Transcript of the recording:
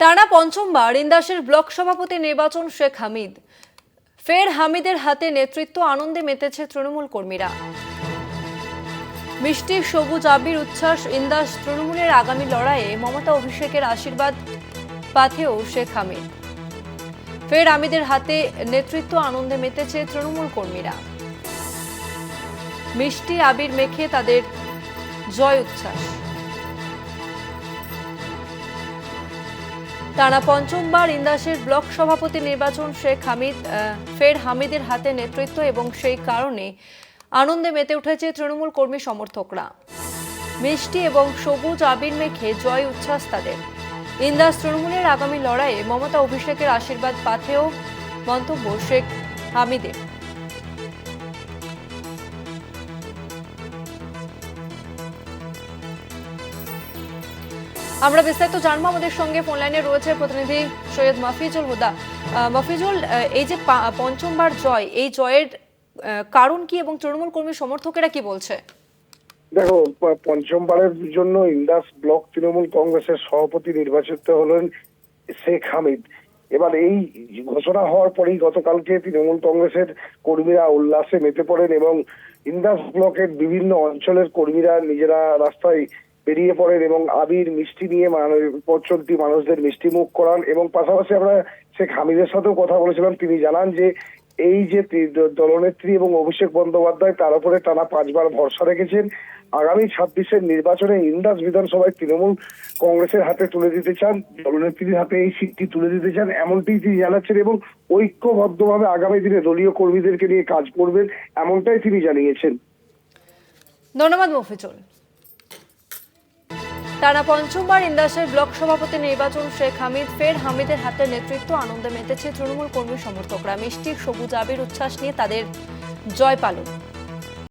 টানা পঞ্চমবার ইন্দাসের ব্লক সভাপতি নির্বাচন শেখ হামিদ। ফের হামিদের হাতে নেতৃত্ব আনন্দে মেতেছে তৃণমূল কর্মীরা। মিষ্টি সবুজ আবির উচ্ছ্বাস ইন্দাস তৃণমূলের আগামী লড়াইয়ে মমতা অভিষেকের আশীর্বাদ পাথেও শেখ হামিদ। ফের হামিদের হাতে নেতৃত্ব আনন্দে মেতেছে তৃণমূল কর্মীরা। মিষ্টি আবির মেখে তাদের জয় উচ্ছ্বাস। টানা পঞ্চমবার ইন্দাসের ব্লক সভাপতি নির্বাচন শেখ হামিদ ফের হামিদের হাতে নেতৃত্ব এবং সেই কারণে আনন্দে মেতে উঠেছে তৃণমূল কর্মী সমর্থকরা। মিষ্টি এবং সবুজ আবির মেখে জয় উচ্ছ্বাস তাদের। ইন্দাস তৃণমূলের আগামী লড়াইয়ে মমতা অভিষেকের আশীর্বাদ পাথেও মন্তব্য শেখ হামিদের। আমরা বিস্তারিত জানব আমাদের সঙ্গে ফোন লাইনে রয়েছে প্রতিনিধি সৈয়দ মাফিজুল হুদা। মাফিজুল এই যে পঞ্চমবার জয়, এই জয়ের কারণ কি এবং তৃণমূল কর্মী সমর্থকেরা কি বলছে? দেখো পঞ্চমবারের জন্য ইন্দাস ব্লক তৃণমূল কংগ্রেসের সভাপতি নির্বাচিত হলেন শেখ হামিদ। এবার এই ঘোষণা হওয়ার পরেই গতকালকে তৃণমূল কংগ্রেসের কর্মীরা উল্লাসে মেতে পড়েন এবং ইন্দাস ব্লকের বিভিন্ন অঞ্চলের কর্মীরা নিজেরা রাস্তায় বেরিয়ে পড়েন এবং আবির মিষ্টি নিয়ে পথ মানুষদের মিষ্টি মুখ করান এবং পাশাপাশি আমরা শেখ হামিদের সাথেও কথা বলেছিলাম। তিনি জানান যে, এই যে দলনেত্রী এবং অভিষেক বন্দ্যোপাধ্যায়, তার উপরে টানা পাঁচবার ভরসা রেখেছেন। আগামী ছাব্বিশের নির্বাচনে ইন্দাস বিধানসভায় তৃণমূল কংগ্রেসের হাতে তুলে দিতে চান, দলনেত্রীর হাতে এই সিটটি তুলে দিতে চান এমনটি তিনি জানাচ্ছেন এবং ঐক্যবদ্ধভাবে আগামী দিনে দলীয় কর্মীদেরকে নিয়ে কাজ করবেন, এমনটাই তিনি জানিয়েছেন। ধন্যবাদ মফিজুল। টানা পঞ্চমবার ইন্দাসের ব্লক সভাপতি নির্বাচন শেখ হামিদ, ফের হামিদের হাতে নেতৃত্ব, আনন্দে মেতেছে তৃণমূল কর্মী সমর্থকরা। মিষ্টি, সবুজ আবির, উচ্ছ্বাস নিয়ে তাদের জয় পালন।